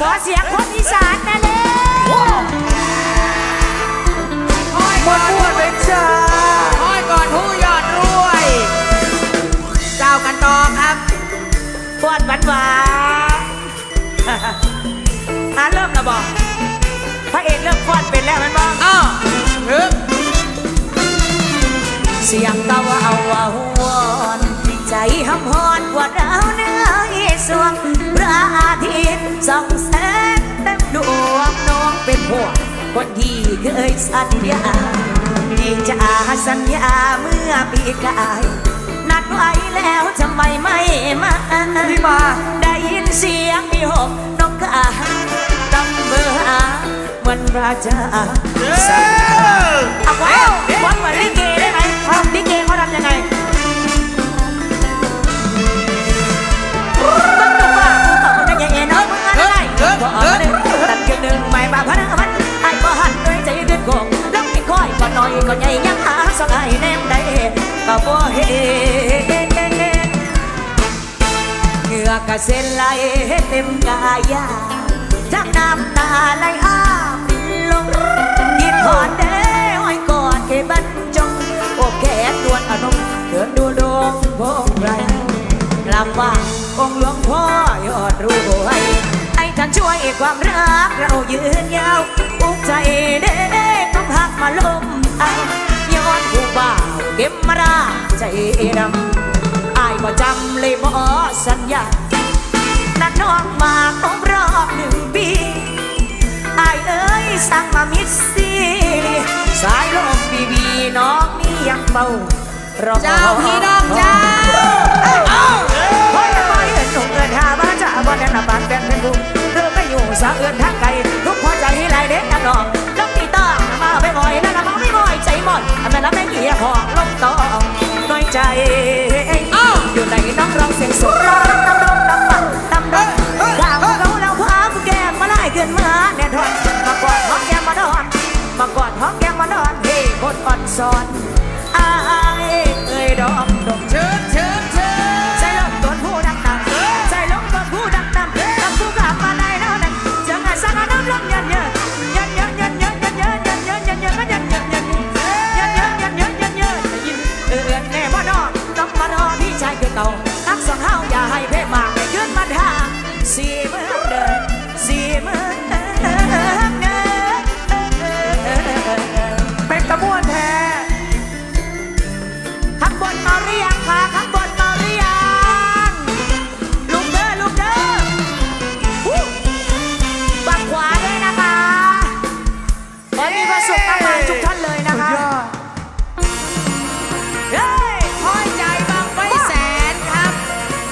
ขอเสียงคนอีสานนะเร็วคอยมก่วอนนมวนเลยจ้าคอยก่อนผู้ยอดรวย เจ้ากันต่อครับปวดหวานหวานอะเริ่มแล้วบอกพระเอกเริ่มฟอนเป็นแล้วแมันบอกอ้าวถึงเสียงเก่าเอาว่าหวนใจหำฮอนกว่าดาวเหนื้อสวงพระอาทิตย์ เคยสัญญาที่จะสัญญาเมื่อปีกายนัดไว้แล้วทำไมไม่มาพี่มาได้ยินเสียงมีหกนกกาตำเบอร์หามันราชาเอาไว้วัดเหมือนลิเก ก็ยก็ใหญ่ยังหาสกายแนมได้ก็บ่เห็นเหงื่อกระเซ็นไหลเต็มกายาทั้งน้ำตาไหลอาบลงกินหอดเด้ห้อยกอดเกบันจงโอบแขนดวนอารมณ์เดินดูดวงพงไรลำว่าองค์หลวงพ่อยอดรวยให้ท่านช่วยความรักเรายืนยาวอุกใจเด้ ดำอายบ่จำเลยบ่สัญญานัดน้องมาครบรอบหนึ่งปีอายเอ้ยสั่งมามิดซีสายลมบีบีน้องนี่ยังเบารอเจ้าพี่น้องเจ้าคอยคอยเอินหนุ่มเอินหาบ้าจ่าบ่แน่นปากแดงเป็นบุญเธอไม่อยู่สะเอินทางไกลทุกพอใจให้ไหลเด็กน้องลงตีต้องมาไปบ่อยนั่นละมองไม่บ่อยใจหมดแม่ละแม่เกียหอก น้องร้องเสียงสูงร้องน้ำร้องน้ำมันน้ำร้องกล่าวเขาเราพาผู้แก้มมาไล่ขึ้นมาแน่นอนมากอดหอมแก้มมาดอนมากอดหอมแก้มมาดอนเฮ้คนอ่อนซ้อน